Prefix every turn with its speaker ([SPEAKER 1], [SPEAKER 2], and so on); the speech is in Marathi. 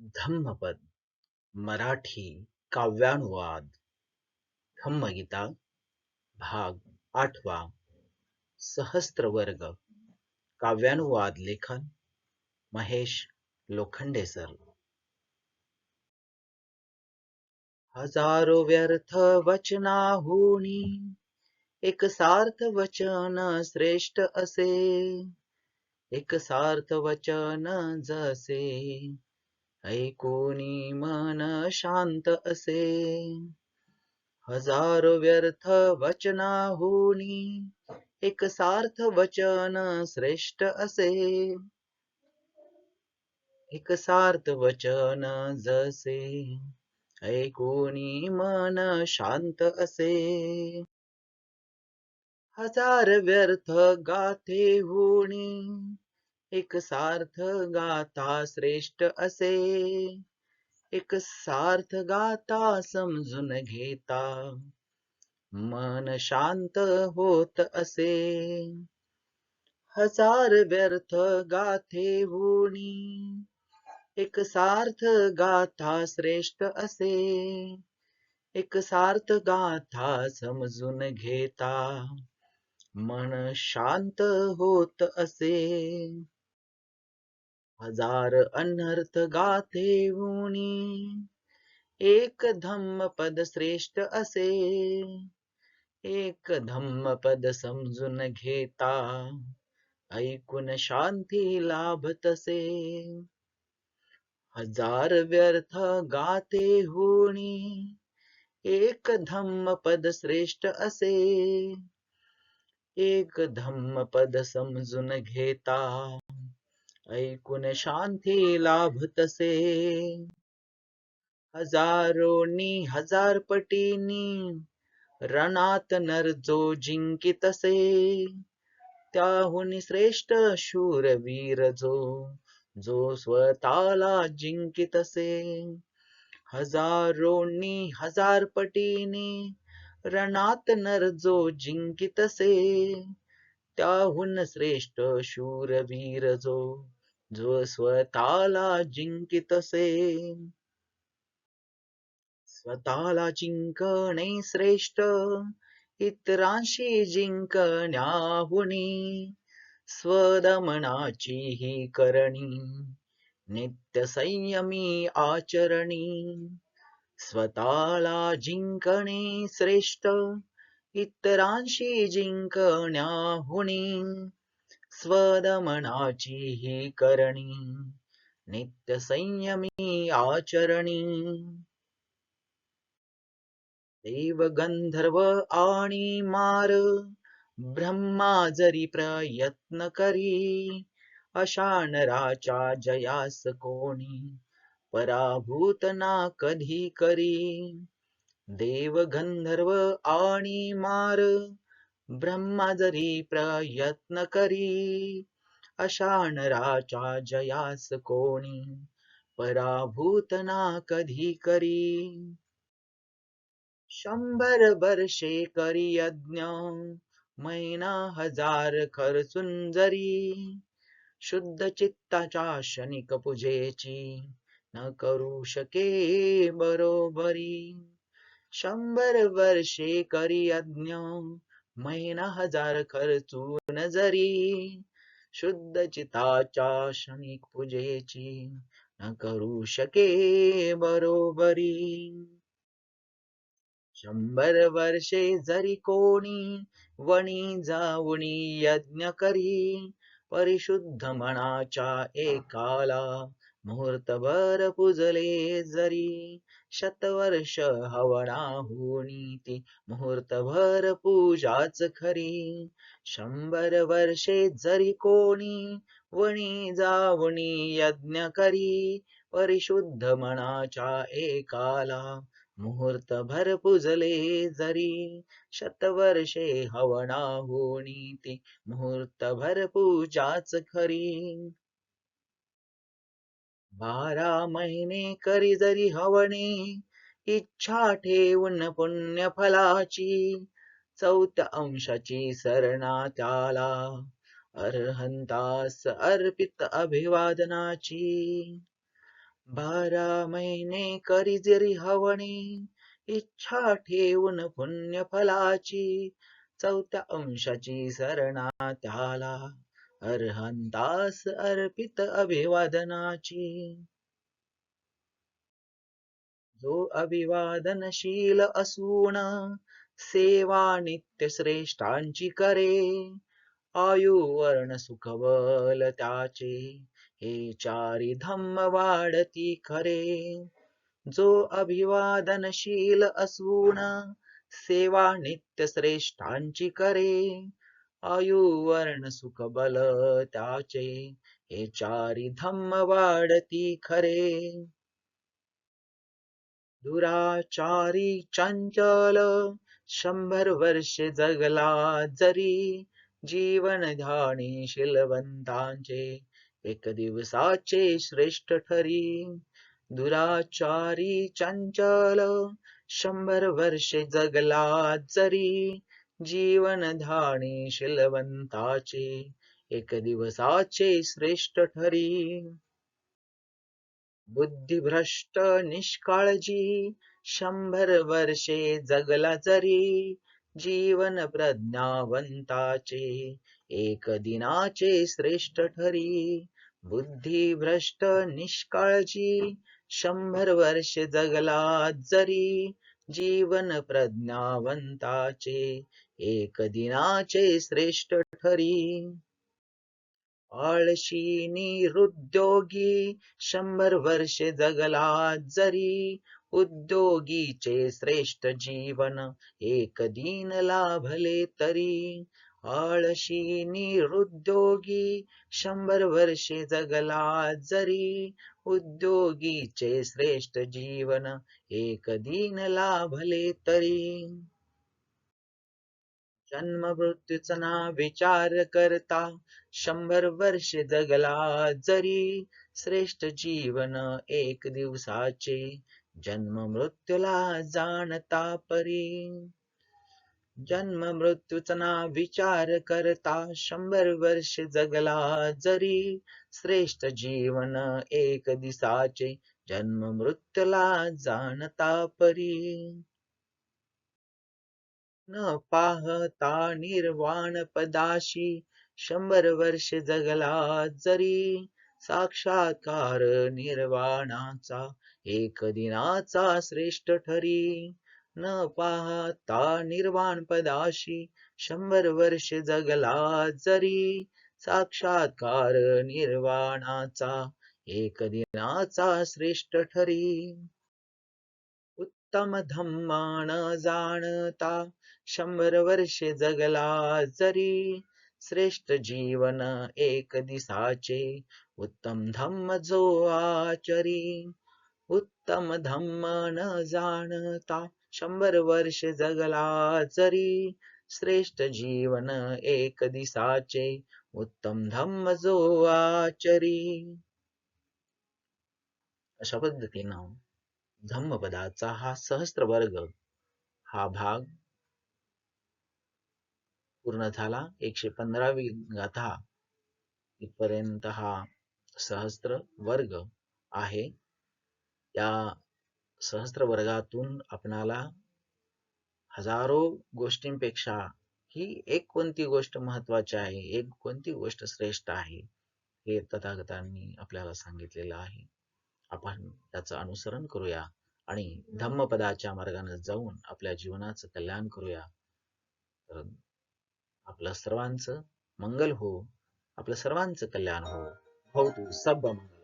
[SPEAKER 1] धम्मपद मराठी काव्यानुवाद धम्मगीता भाग आठवा सहस्त्रवर्ग काव्यानुवाद लेखन महेश लोखंडे सर. हजारो व्यर्थ वचनाहुनी एक सार्थ वचन श्रेष्ठ असे एक सार्थ वचन जसे ऐकोनी मन शांत असे. हजारो व्यर्थ वचनाहुनी एक सार्थ वचन श्रेष्ठ असे. एक सार्थ वचन जसे ऐकोनी मन शांत असे. हजार व्यर्थ गाथे होणी एक सार्थ गाथा श्रेष्ठ असे. एक सार्थ गाथा समजून घेता. मन शांत होत असे. हजार व्यर्थ गाथे होणी एक सार्थ गाथा श्रेष्ठ असे. एक सार्थ गाथा समजून घेता. मन शांत होत असे. हजार अनर्थ गाथे उणी एक धम्म पद श्रेष्ठ असे एक धम्म पद समजून घेता. ऐकून शांती लाभतसे हजार व्यर्थ गाते होणी. एक धम्म पद श्रेष्ठ असे एक धम्म पद समजून घेता. ऐकून शांती लाभतसे. हजारोनी हजार पटीनी रणात नर जो जिंकितसे. त्याहून श्रेष्ठ शूरवीर जो जो स्वतःला जिंकितसे. हजारोनी हजार पटीने रणात नर जो जिंकितसे. त्याहून श्रेष्ठ शूरवीर जो जो स्वतःला जिंकितसे स्वतःला जिंकणे श्रेष्ठ इतरांशी जिंकण्याहुनी स्वदमनाची ही करणी नित्य संयमी आचरणी. स्वतःला जिंकणे श्रेष्ठ इतरांशी जिंकण्याहुनी स्वदमनाची ही करणी नित्य संयमी आचरणी. देव गंधर्व आणि मार ब्रह्मा जरी प्रयत्न करी अशा नराच्या जयास कोणी पराभूत ना कधी करी. देव गंधर्व आणि मार ब्रह्मा जरी प्रयत्न करी अशा नराच्या जयास कोणी पराभूत ना कधी करी? शंभर वर्षे करी यज्ञ महिना हजार खर्चून जरी शुद्ध चित्ताच्या क्षणिक पूजेची न करू शके बरोबरी. शंभर वर्षे करी यज्ञ महिना हजार खर्चून जरी शुद्ध चिताच्या क्षणिक पूजेची न करू शके बरोबरी. शंभर वर्षे जरी कोणी वणी जाऊनी यज्ञ करी परिशुद्ध मनाच्या एकाला मुहूर्तभर पुजले जरी. शतवर्ष हवनाहुनी ती मुहूर्तभर पूजाच खरी. शंभर वर्षे जरी कोणी वणी जावणी यज्ञ करी परिशुद्ध मनाच्या एकाला मुहूर्तभर पुजले जरी. शतवर्षे हवना होणी ती मुहूर्तभर पूजाच खरी. बारा महिने करी जरी हवणे इच्छा ठेवून पुण्य फलाची चौथ्या अंशाची सरणा त्याला अर्हंतास अर्पित अभिवादनाची. बारा महिने करी जरी हवणे इच्छा ठेवून पुण्य फलाची चौथ्या अंशाची सरणा त्याला. अर्हंतास अर्पित अभिवादनाची. जो अभिवादनशील असून सेवा नित्य श्रेष्ठांची करे आयु वर्ण सुख त्याचे हे चारी धम्म वाढती खरे. जो अभिवादनशील असून सेवा नित्य श्रेष्ठांची करे आयु वर्ण सुख बल त्याचे हे चारी धम्म वाढती खरे. दुराचारी चंचल शंभर वर्षे जगला जरी जीवन ध्यानी शिलवंतांचे एक दिवसाचे श्रेष्ठ ठरी. दुराचारी चंचल शंभर वर्षे जगला जरी जीवन धाणे शिलवंताचे एक दिवसाचे श्रेष्ठ ठरी. बुद्धिभ्रष्ट निष्काळजी शंभर वर्षे जगला जरी जीवन प्रज्ञावंताचे एक दिनाचे श्रेष्ठ ठरी. बुद्धिभ्रष्ट निष्काळजी शंभर वर्षे जगला जरी जीवन प्रज्ञावंताचे एक दिनाचे श्रेष्ठ ठरी। आळशी निरुद्योगी शंभर वर्षे जगला जरी उद्योगीचे श्रेष्ठ जीवन एक दिन लाभले तरी। आळशी निरुद्योगी शंभर वर्षे जगला जरी. उद्योगीचे श्रेष्ठ जीवन एक दिन लाभले तरी. जन्म मृत्यूचा ना विचार करता शंभर वर्ष जगला जरी. श्रेष्ठ जीवन एक दिवसाचे जन्म मृत्यूला जाणता परी. जन्म मृत्यूचा ना विचार करता शंभर वर्ष जगला जरी श्रेष्ठ जीवन एक दिसाचे जन्म मृत्यूला जाणता परी. न पाहता निर्वाण पदाशी शंभर वर्ष जगला जरी साक्षात्कार निर्वाणाचा एक दिनाचा श्रेष्ठ ठरी. न पाहता निर्वाण पदाशी शंभर वर्ष जगला जरी. साक्षात्कार निर्वाणाचा एक दिनाचा श्रेष्ठ ठरी. उत्तम धम्मान जाणता शंभर वर्षे जगला जरी. श्रेष्ठ जीवन एक दिसाचे उत्तम धम्म जो आचरी. उत्तम धम्म न जाणता शंभर वर्ष जगला जरी. श्रेष्ठ जीवन एक दिसाचे उत्तम धम्म जो आचरी अशा पद्धतीनं धम्मपदाचा हा सहस्त्र वर्ग हा भाग पूर्ण झाला. एकशे पंधरावी गाथा इथपर्यंत हा सहस्त्र वर्ग आहे. या सहस्त्र वर्गातून आपणाला हजारो गोष्टींपेक्षा ही एक कोणती गोष्ट महत्वाची आहे एक कोणती गोष्ट श्रेष्ठ आहे हे तथागतांनी आपल्याला सांगितलेलं आहे. आपण त्याचं अनुसरण करूया आणि धम्मपदाच्या मार्गाने जाऊन आपल्या जीवनाचं कल्याण करूया. तर आपलं सर्वांचं मंगल हो आपलं सर्वांचं कल्याण हो. हो तू सब मंगल